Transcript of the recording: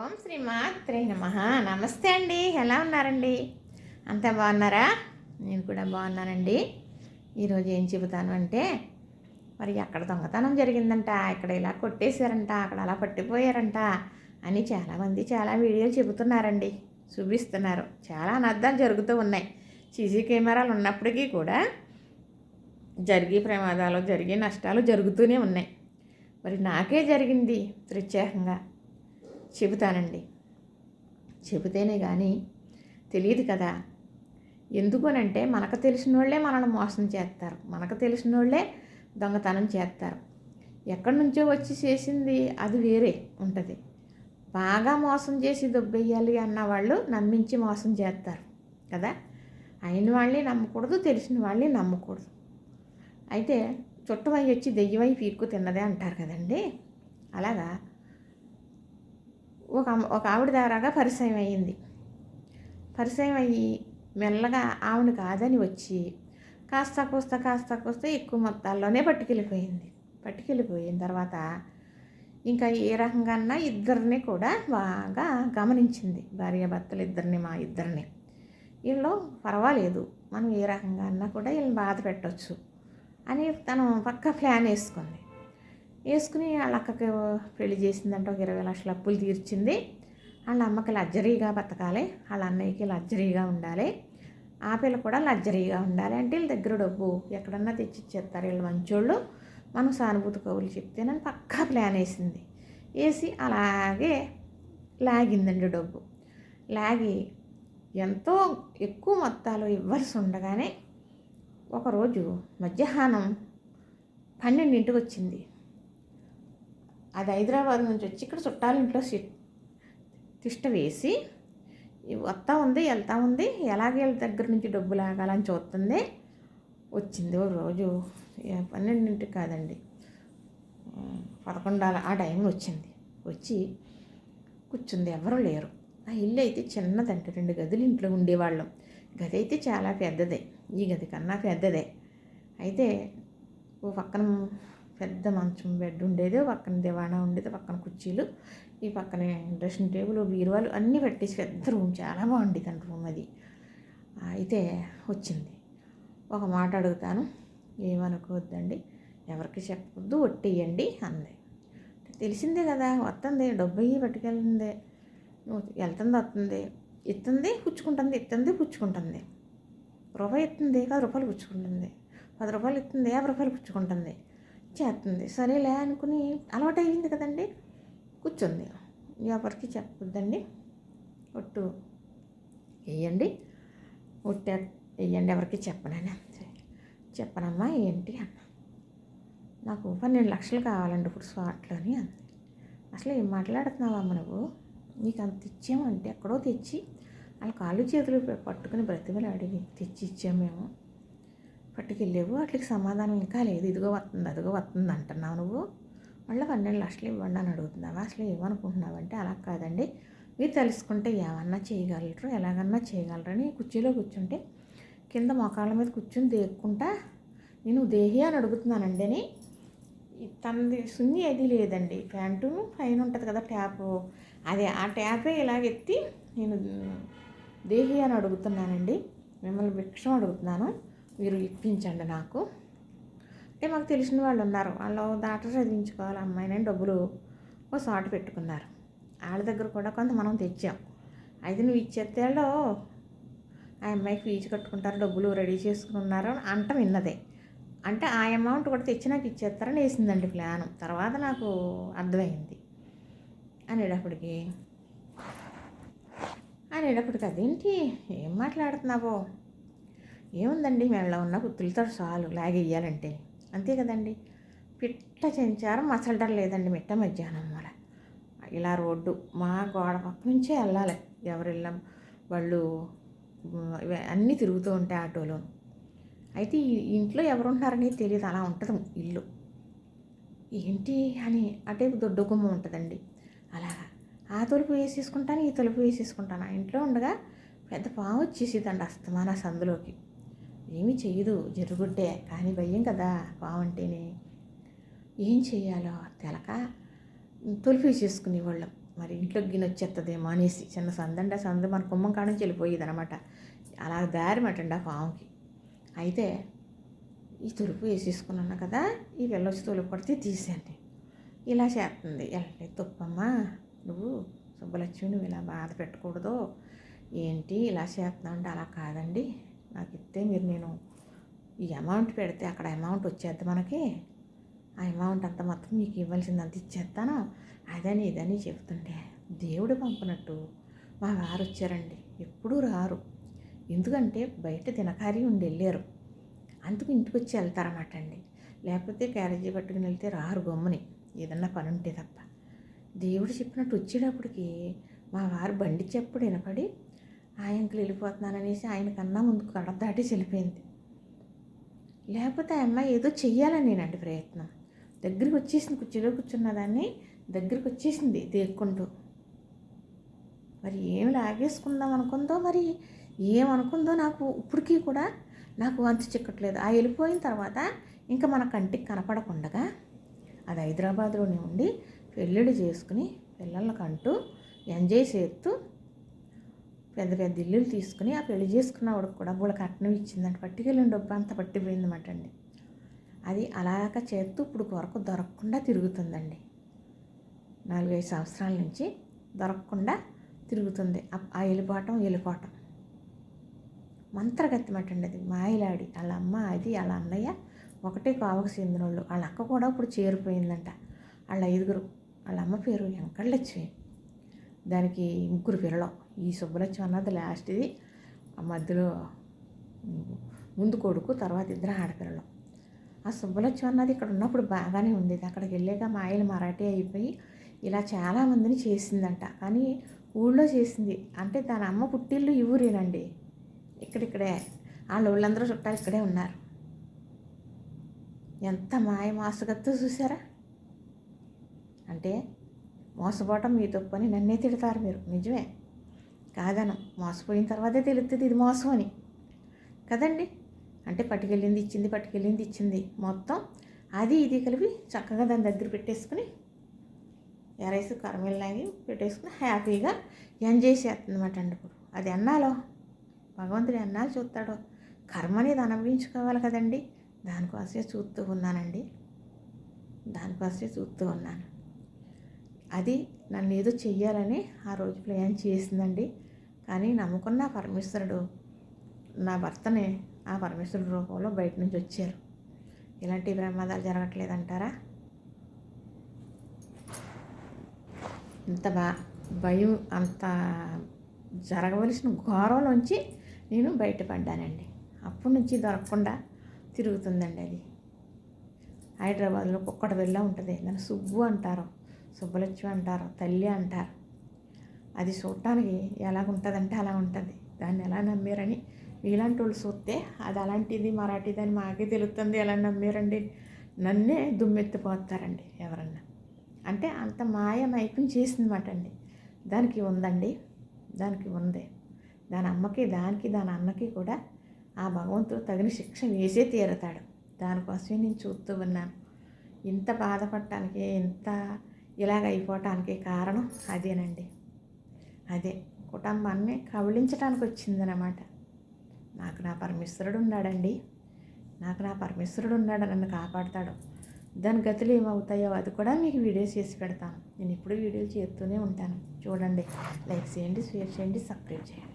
ఓం శ్రీ మాత్రే నమ. నమస్తే అండి. ఎలా ఉన్నారండి? అంతా బాగున్నారా? నేను కూడా బాగున్నానండి. ఈరోజు ఏం చెబుతాను అంటే మరి అక్కడ దొంగతనం జరిగిందంట ఇక్కడ ఇలా కొట్టేశారంట అక్కడ అలా పట్టిపోయారంట అని చాలామంది చాలా వీడియోలు చెబుతున్నారండి. చూపిస్తున్నారు. చాలా అనర్థాలు జరుగుతూ ఉన్నాయి. సీసీ కెమెరాలు ఉన్నప్పటికీ కూడా జరిగే ప్రమాదాలు జరిగే నష్టాలు జరుగుతూనే ఉన్నాయి. మరి నాకే జరిగింది ప్రత్యేకంగా. చెబుతానండి. చెబితేనే కానీ తెలియదు కదా. ఎందుకనంటే మనకు తెలిసిన వాళ్ళే మనల్ని మోసం చేస్తారు. మనకు తెలిసిన వాళ్ళే దొంగతనం చేస్తారు. ఎక్కడి నుంచో వచ్చి చేసింది అది వేరే ఉంటుంది. బాగా మోసం చేసి దొబ్బెయ్యాలి అన్న వాళ్ళు నమ్మించి మోసం చేస్తారు కదా. అయిన వాళ్ళని నమ్మకూడదు తెలిసిన వాళ్ళని నమ్మకూడదు. అయితే చుట్టమై వచ్చి దెయ్యమై పీక్కు తిన్నదే అంటారు కదండి. అలాగా? ఒక ఒక ఆవిడ ద్వారాగా పరిచయం అయ్యింది. పరిచయం అయ్యి మెల్లగా ఆవిడ కాదని వచ్చి కాస్త కూస్త కాస్త కూస్త ఎక్కువ మొత్తాల్లోనే పట్టుకెళ్ళిపోయింది. పట్టుకెళ్ళిపోయిన తర్వాత ఇంకా ఏ రకంగా ఇద్దరిని కూడా బాగా గమనించింది. భార్యాభర్తలు ఇద్దరిని మా ఇద్దరిని. వీళ్ళు పర్వాలేదు మనం ఏ రకంగా అన్నా కూడా వీళ్ళని బాధ పెట్టవచ్చు అని తను పక్క ప్లాన్ వేసుకుంది. వేసుకుని వాళ్ళ అక్కకి పెళ్ళి చేసిందంటే ఒక ఇరవై లక్షల అప్పులు తీర్చింది. వాళ్ళ అమ్మకి లగ్జరీగా బతకాలి వాళ్ళ అన్నయ్యకి లగ్జరీగా ఉండాలి ఆ పిల్ల కూడా లగ్జరీగా ఉండాలి అంటే వీళ్ళ దగ్గర డబ్బు ఎక్కడన్నా తెచ్చి ఇచ్చేస్తారు వీళ్ళు మంచోళ్ళు. మనం సానుభూతి కవులు చెప్తేనని పక్కా ప్లాన్ వేసింది. వేసి అలాగే లాగిందండి డబ్బు. లాగి ఎంతో ఎక్కువ మొత్తాలు ఇవ్వాల్సి ఉండగానే ఒకరోజు మధ్యాహ్నం పన్నెండింటికి వచ్చింది. అది హైదరాబాద్ నుంచి వచ్చి ఇక్కడ చుట్టాల ఇంట్లో సి- తిష్ట వేసి వస్తా ఉంది వెళ్తా ఉంది ఎలాగే వీళ్ళ దగ్గర నుంచి డబ్బు లాగాలని చూస్తుంది వచ్చింది ఒక రోజు పన్నెండింటికి కాదండి పదకొండాల ఆ టైం వచ్చింది. వచ్చి కూర్చుంది ఎవరు లేరు. ఆ ఇల్లు అయితే చిన్నదంట రెండు గదులు ఇంట్లో ఉండేవాళ్ళం. గది అయితే చాలా పెద్దదే ఈ గది కన్నా పెద్దదే. అయితే ఓ పక్కన పెద్ద మంచం బెడ్ ఉండేది పక్కన దివాణా ఉండేది పక్కన కుర్చీలు ఈ పక్కనే డ్రెస్సింగ్ టేబుల్ బీరువాలు అన్నీ పెట్టేసి పెద్ద రూమ్ చాలా బాగుండేది అండి రూమ్ అది. అయితే వచ్చింది. ఒక మాట అడుగుతాను ఏమనుకోవద్దండి ఎవరికి చెప్పొద్దు ఒట్టేయండి అంది. తెలిసిందే కదా వస్తుంది డబ్బు అయ్యి పట్టుకెళ్ళింది వెళ్తుంది వస్తుంది ఇస్తుంది పుచ్చుకుంటుంది ఇస్తుంది పుచ్చుకుంటుంది. రూపాయి ఇస్తుంది పది రూపాయలు పుచ్చుకుంటుంది పది రూపాయలు ఇస్తుంది యాభై రూపాయలు పుచ్చుకుంటుంది. చేస్తుంది. సరేలే అనుకుని అలవాటు కదండి. కూర్చుంది. ఎవరికి చెప్పొద్దండి. ఒట్టు వేయండి. ఒట్టే వేయండి ఎవరికి చెప్పనని చెప్పనమ్మా ఏంటి అన్న నాకు పన్నెండు లక్షలు కావాలండి ఇప్పుడు స్పాట్లోని అంది అసలు ఏం మాట్లాడుతున్నావమ్మ నువ్వు? నీకు అంత ఇచ్చామంటే ఎక్కడో తెచ్చి వాళ్ళ కాళ్ళు చేతులు పట్టుకుని బ్రతిమలాడి నీకు తెచ్చి ఇచ్చాము మేము. పట్టుకెళ్ళేవు. వాటికి సమాధానం ఇంకా లేదు. ఇదిగో వస్తుంది అదిగో వస్తుంది అంటున్నావు నువ్వు. మళ్ళీ పన్నెండు లక్షలు ఇవ్వండి అని అడుగుతున్నావా? అసలు ఏమనుకుంటున్నావు అంటే అలా కాదండి. మీరు తెలుసుకుంటే ఏమన్నా చేయగలరు? ఎలాగన్నా చేయగలరని కుర్చీలో కూర్చుంటే కింద మోకాళ్ళ మీద కూర్చుని దేక్కుంటా నేను దేహి అని అడుగుతున్నానండి అని. తనది సున్ని అది లేదండి. ప్యాంటు పైన ఉంటుంది కదా ట్యాప్. అదే ఆ ట్యాపే ఇలాగెత్తి నేను దేహి అని అడుగుతున్నానండి. మిమ్మల్ని భిక్షం అడుగుతున్నాను. మీరు ఇప్పించండి నాకు. అంటే మాకు తెలిసిన వాళ్ళు ఉన్నారు. వాళ్ళు డాక్టర్ చదివించుకోవాలి అమ్మాయిని డబ్బులు ఓ సాటు పెట్టుకున్నారు. వాళ్ళ దగ్గర కూడా కొంత మనం తెచ్చాం. అయితే నువ్వు ఇచ్చేత్తేళ్ళు ఆ అమ్మాయికి ఫీజు కట్టుకుంటారు డబ్బులు రెడీ చేసుకున్నారు అని అంట విన్నదే. అంటే ఆ అమౌంట్ కూడా తెచ్చి నాకు ఇచ్చేస్తారని వేసిందండి ప్లాన్. తర్వాత నాకు అర్థమైంది. అనేటప్పటికి అనేటప్పటికి అదేంటి? ఏం మాట్లాడుతున్నావో? ఏముందండి? మెడలో ఉన్న కుత్తులతో చాలు లాగేయాలంటే అంతే కదండి? పిట్ట చెంచారం మసలడం లేదండి మిట్ట మధ్యాహ్నం వల్ల ఇలా రోడ్డు మా గోడ పక్క నుంచే వెళ్ళాలి. ఎవరు వెళ్ళాం వాళ్ళు అన్నీ తిరుగుతూ ఉంటాయి ఆటోలో. అయితే ఈ ఇంట్లో ఎవరు ఉంటున్నారనేది తెలియదు. అలా ఉంటుంది ఇల్లు. ఏంటి అని అటే దొడ్డు గుమ్మ ఉంటుందండి. అలాగా. ఆ తలుపు వేసేసుకుంటాను ఈ తలుపు వేసేసుకుంటాను. ఆ ఇంట్లో ఉండగా పెద్ద పాము వచ్చేసేదండి అస్తమాన సందులోకి. ఏమీ చెయ్యదు జరుగుడ్డే కానీ భయం కదా బాగుంటేనే ఏం చేయాలో తెలక తొలిపి చేసుకునేవాళ్ళం మరి ఇంట్లో గిన్నె వచ్చేస్తుందేమో అనేసి చిన్న సందండి ఆ సందు మన కుమ్మం కాడ నుంచి వెళ్ళిపోయేది అనమాట అలా దారి మటండి ఆ పాముకి. అయితే ఈ తొలుపు వేసేసుకున్నాను కదా ఈ వెళ్ళొచ్చి తొలుపు పడితే తీసేయండి ఇలా చేస్తుంది వెళ్ళి తుప్పమ్మ నువ్వు సుబ్బలక్ష్మి నువ్వు ఇలా బాధ పెట్టకూడదు. ఏంటి ఇలా చేస్తున్నావు అంటే అలా కాదండి. నాకు ఇస్తే మీరు నేను ఈ అమౌంట్ పెడితే అక్కడ అమౌంట్ వచ్చేద్ది మనకి. ఆ అమౌంట్ అంతా మొత్తం మీకు ఇవ్వాల్సింది అంత ఇచ్చేస్తాను. అదని ఇదని చెప్తుంటే దేవుడు పంపినట్టు మా వారు వచ్చారండి. ఎప్పుడూ రారు. ఎందుకంటే బయట దినకారి ఉండి వెళ్ళారు. అందుకు ఇంటికి వచ్చి వెళ్తారన్నమాట అండి. లేకపోతే క్యారేజీ పట్టుకుని వెళ్తే రారు గమ్ముని. ఏదన్నా పని ఉంటే తప్ప. దేవుడు చెప్పినట్టు వచ్చేటప్పటికి మా వారు బండి చెప్పుడు వినపడి ఆయనకు వెళ్ళిపోతున్నాననేసి ఆయనకన్నా ముందు కడప దాటి వెళ్ళిపోయింది లేకపోతే ఆ అమ్మాయి ఏదో చెయ్యాలని నేనండి ప్రయత్నం. దగ్గరికి వచ్చేసింది కుర్చీలో కూర్చున్న దాన్ని దగ్గరికి వచ్చేసింది దేక్కుంటూ మరి ఏమి లాగేసుకుందాం అనుకుందో మరి ఏమనుకుందో నాకు ఇప్పటికీ కూడా నాకు అంతు చిక్కట్లేదు. ఆ వెళ్ళిపోయిన తర్వాత ఇంకా మన కంటికి కనపడకుండగా అది హైదరాబాద్లోనే ఉండి పెళ్ళిళ్ళు చేసుకుని పిల్లలకంటూ ఎంజాయ్ చేస్తూ పెద్ద పెద్ద ఇల్లులు తీసుకుని ఆ పెళ్ళి చేసుకున్న వాడికి కూడా బుడ కట్నం ఇచ్చిందంట. పట్టుకెళ్ళిన డబ్బు అంతా పట్టిపోయిందన్నమాట అండి. అది అలాగ చేస్తూ ఇప్పుడు కొరకు దొరకకుండా తిరుగుతుందండి. నాలుగైదు సంవత్సరాల నుంచి దొరకకుండా తిరుగుతుంది. ఆ వెళ్ళిపోవటం వెళ్ళిపోవటం మంత్రగత్తిమటండి అది. మాయలాడి వాళ్ళ అమ్మ అది వాళ్ళ అన్నయ్య ఒకటే కావకు చెందిన వాళ్ళు వాళ్ళ అక్క కూడా ఇప్పుడు చేరిపోయిందంట. వాళ్ళ ఐదుగురు. వాళ్ళ అమ్మ పేరు వెంకటలక్ష్మి. దానికి ముగ్గురు పిల్లలు. ఈ సుబ్బలక్ష్మి అన్నది లాస్ట్ది ఆ మధ్యలో ముందు కొడుకు తర్వాత ఇద్దరు ఆడపిల్లలు. ఆ సుబ్బలక్ష్మి అన్నది ఇక్కడ ఉన్నప్పుడు బాగానే ఉండేది. అక్కడికి వెళ్ళాక మా ఆయన మరాఠీ అయిపోయి ఇలా చాలామందిని చేసిందంట. కానీ ఊళ్ళో చేసింది. అంటే దాని అమ్మ పుట్టిల్లు ఈ ఊరేనండి. ఇక్కడిక్కడే. వాళ్ళ ఊళ్ళందరూ చుట్టాలు ఇక్కడే ఉన్నారు. ఎంత మాయ మాసగత్తో చూసారా? అంటే మోసపోవటం మీ తప్పని నన్నే తిడతారు మీరు. నిజమే? కాదనం. మోసపోయిన తర్వాతే తెలుస్తుంది ఇది మోసం అని. కదండి? అంటే పట్టుకెళ్ళింది ఇచ్చింది పట్టుకెళ్ళింది ఇచ్చింది. మొత్తం అది ఇది కలిపి చక్కగా దాని దగ్గర పెట్టేసుకుని ఎరైస్ కరమిల్లాగి పెట్టేసుకుని హ్యాపీగా ఎంజాయ్ చేస్తుందన్నమాట అండి ఇప్పుడు. అది అన్నాలో భగవంతుడు ఎన్నాలు చూస్తాడో. కర్మ అనేది అనుభవించుకోవాలి కదండి. దానికోసమే చూస్తూ ఉన్నానండి. దానికోసమే చూస్తూ ఉన్నాను. అది నన్ను ఏదో చెయ్యాలని ఆ రోజు ప్లాన్ చేసిందండి. కానీ నమ్ముకున్న పరమేశ్వరుడు నా భర్తని ఆ పరమేశ్వరుడు రూపంలో బయట నుంచి వచ్చారు. ఇలాంటి ప్రమాదాలు జరగట్లేదంటారా? ఇంత బా భయం అంత జరగవలసిన ఘోరంలోంచి నేను బయటపడ్డానండి. అప్పటి నుంచి దొరకకుండా తిరుగుతుందండి అది. హైదరాబాద్లో ఒక్కటి వెళ్ళా ఉంటుంది. దాన్ని సుబ్బు అంటారు. సుబ్బలక్ష్మి అంటారు తల్లి అంటారు. అది చూడటానికి ఎలాగుంటుందంటే అలా ఉంటుంది. దాన్ని ఎలా నమ్మారని ఇలాంటి వాళ్ళు చూస్తే అది అలాంటిది మరాఠీది అని మాకే తెలుస్తుంది. ఎలా నమ్మారండి? నన్నే దుమ్మెత్తిపోతారండి ఎవరన్నా. అంటే అంత మాయ మైకం చేసిందన్నమాట అండి. దానికి ఉందండి. దానికి ఉంది. దాని అమ్మకి దానికి దాని అన్నకి కూడా ఆ భగవంతుడు తగిన శిక్ష వేసే తీరతాడు. దానికోసమే నేను చూస్తూ ఉన్నాను. ఇంత బాధపడటానికి ఇంత ఇలాగ అయిపోవటానికి కారణం అదేనండి. అదే కుటుంబాన్ని కబళించడానికి వచ్చిందనమాట నాకు నా పరమేశ్వరుడు ఉన్నాడండి. నాకు నా పరమేశ్వరుడు ఉన్నాడు నన్ను కాపాడతాడు. దాని గతులు ఏమవుతాయో అది కూడా మీకు వీడియోస్ చేసి పెడతాను. నేను ఇప్పుడు వీడియోలు చేస్తూనే ఉంటాను. చూడండి. లైక్ చేయండి షేర్ చేయండి సబ్స్క్రైబ్ చేయండి.